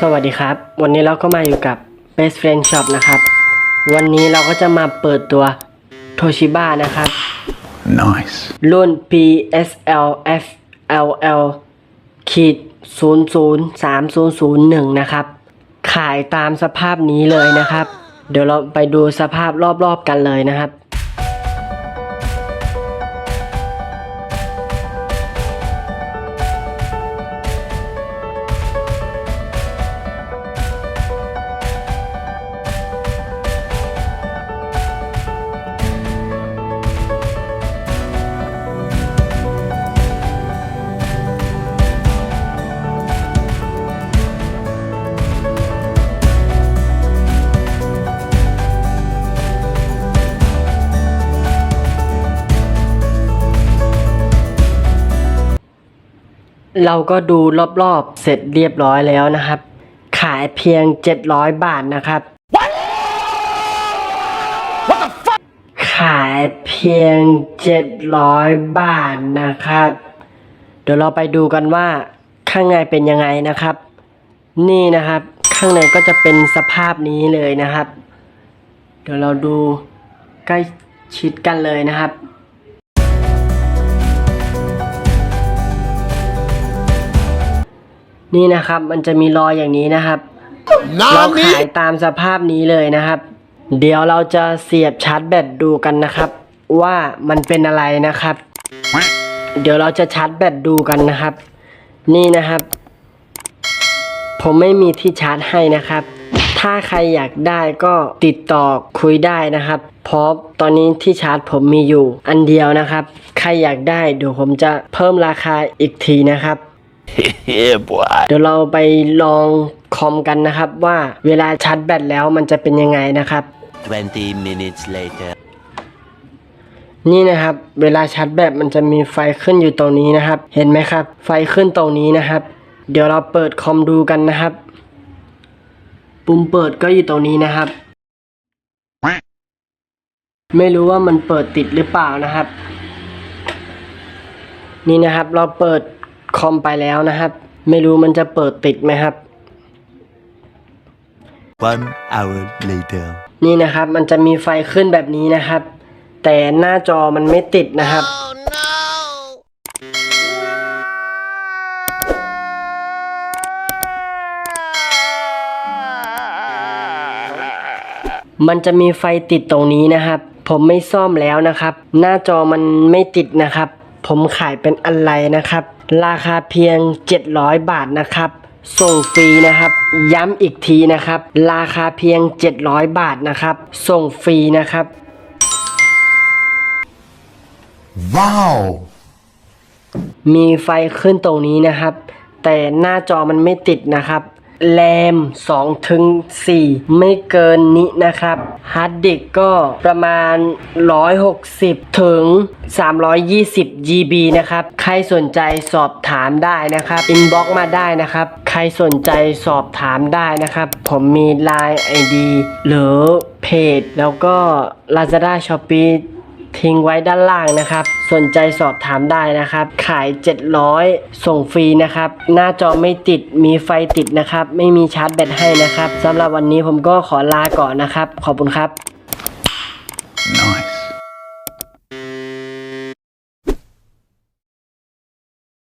สวัสดีครับ วันนี้เราก็มาอยู่กับ Best Friend Shop นะครับ วันนี้เราก็จะมาเปิดตัว Toshiba นะครับ Nice. รุ่น PSL FLL ขีด003001 นะครับ ขายตามสภาพนี้เลยนะครับ เดี๋ยวเราไปดูสภาพรอบๆกันเลยนะครับ เราก็ดูรอบๆ เสร็จเรียบร้อยแล้วนะครับ ขายเพียง 700 บาทนะครับ ขายเพียง 700 บาทนะครับ เดี๋ยวเราไปดูกันว่าข้างในเป็นยังไงนะครับ นี่นะครับ ข้างในก็จะเป็นสภาพนี้เลยนะครับ เดี๋ยวเราดูใกล้ชิดกันเลยนะครับ นี่นะครับ มันจะมีรอยอย่างนี้นะครับ เราขายตามสภาพนี้เลยนะครับ เดี๋ยวเราจะเสียบชาร์จแบตดูกันนะครับ ว่ามันเป็นอะไรนะครับ เดี๋ยวเราจะชาร์จแบตดูกันนะครับ นี่นะครับ ผมไม่มีที่ชาร์จให้นะครับ ถ้าใครอยากได้ก็ติดต่อคุยได้นะครับเพราะตอนนี้ที่ชาร์จผมมีอยู่ อันเดียวนะครับ ใครอยากได้เดี๋ยวผมจะเพิ่มราคาอีกทีนะครับ yeah, boy. เดี๋ยวเราไปลองคอมกันนะครับว่าเวลาชาร์จแบตแล้วมันจะเป็นยังไงนะครับ 20 minutes later. นี่นะครับเวลาชาร์จแบตมันจะมีไฟขึ้นอยู่ตรงนี้นะครับ เห็นไหมครับ ไฟขึ้นตรงนี้นะครับ เดี๋ยวเราเปิดคอมดูกันนะครับ ปุ่มเปิดก็อยู่ตรงนี้นะครับ ไม่รู้ว่ามันเปิดติดหรือเปล่านะครับ นี่นะครับเราเปิด คอมไปแล้วนะครับ ไม่รู้มันจะเปิดติดไหมครับ One hour later. นี่นะครับมันจะมีไฟขึ้นแบบนี้นะครับ แต่หน้าจอมันไม่ติดนะครับ มันจะมีไฟติดตรงนี้นะครับ ผมไม่ซ่อมแล้วนะครับ หน้าจอมันไม่ติดนะครับ ผมขายเป็นอะไรนะครับ ราคาเพียง 700 บาทนะครับ ส่งฟรีนะครับ ย้ำอีกทีนะครับ ราคาเพียง 700 บาทนะครับ ส่งฟรีนะครับ Wow. มีไฟขึ้นตรงนี้นะครับ แต่หน้าจอมันไม่ติดนะครับ แรม2ถึง4ไม่เกินนี้นะครับฮาร์ดดิสก์ก็ประมาณ 160 ถึง 320 GB นะครับ ใครสนใจสอบถามได้นะครับ อินบ็อกมาได้นะครับ ใครสนใจสอบถามได้นะครับ ผมมี Line ID หรือเพจ แล้วก็ Lazada Shopee ทิ้งไว้ด้านล่างนะครับ สนใจสอบถามได้นะครับ ขาย 700 ส่งฟรีนะครับ หน้าจอไม่ติดมีไฟติดนะครับ ไม่มีชาร์จแบตให้นะครับสำหรับวันนี้ผมก็ขอลาก่อนนะครับ ขอบคุณครับ น้อย